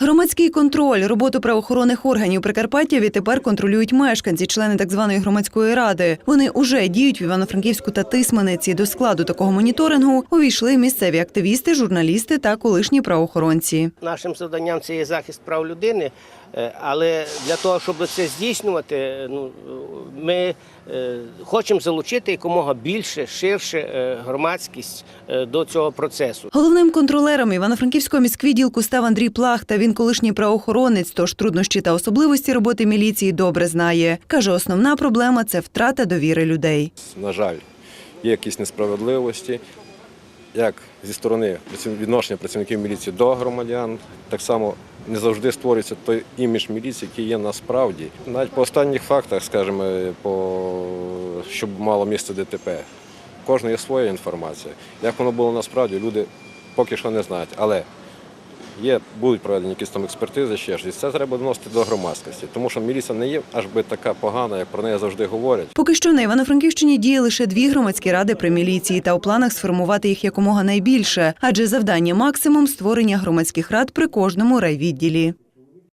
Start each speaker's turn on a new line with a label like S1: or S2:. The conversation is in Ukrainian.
S1: Громадський контроль роботу правоохоронних органів Прикарпаття відтепер контролюють мешканці, члени так званої громадської ради. Вони уже діють в Івано-Франківську та Тисманиці. До складу такого моніторингу увійшли місцеві активісти, журналісти та колишні правоохоронці.
S2: Нашим завданням це є захист прав людини, але для того, щоб це здійснювати, е, ну, ми е, хочемо залучити якомога більше, ширше е, громадськість е, до цього процесу.
S1: Головним контролером Івано-Франківського міськвідділку став Андрій Плахта. Він колишній правоохоронець, тож труднощі та особливості роботи міліції добре знає. Каже, основна проблема це втрата довіри людей.
S3: на жаль, є якісь несправедливості, як зі сторони відношення працівників міліції до громадян, так само не завжди створюється той імідж міліції, який є насправді. Навіть по останніх фактах, скажімо, по щоб мало місце ДТП, Кожна є своя інформація. Як воно було насправді, люди поки що не знають. Але є, будуть проведені якісь там експертизи, ще щось. Це треба доносити до громадськості, тому що міліція не є аж би така погана, як про неї завжди говорять.
S1: Поки що на Івано-Франківщині діє лише дві громадські ради при міліції, та у планах сформувати їх якомога найбільше, адже завдання максимум створення громадських рад при кожному райвідділі.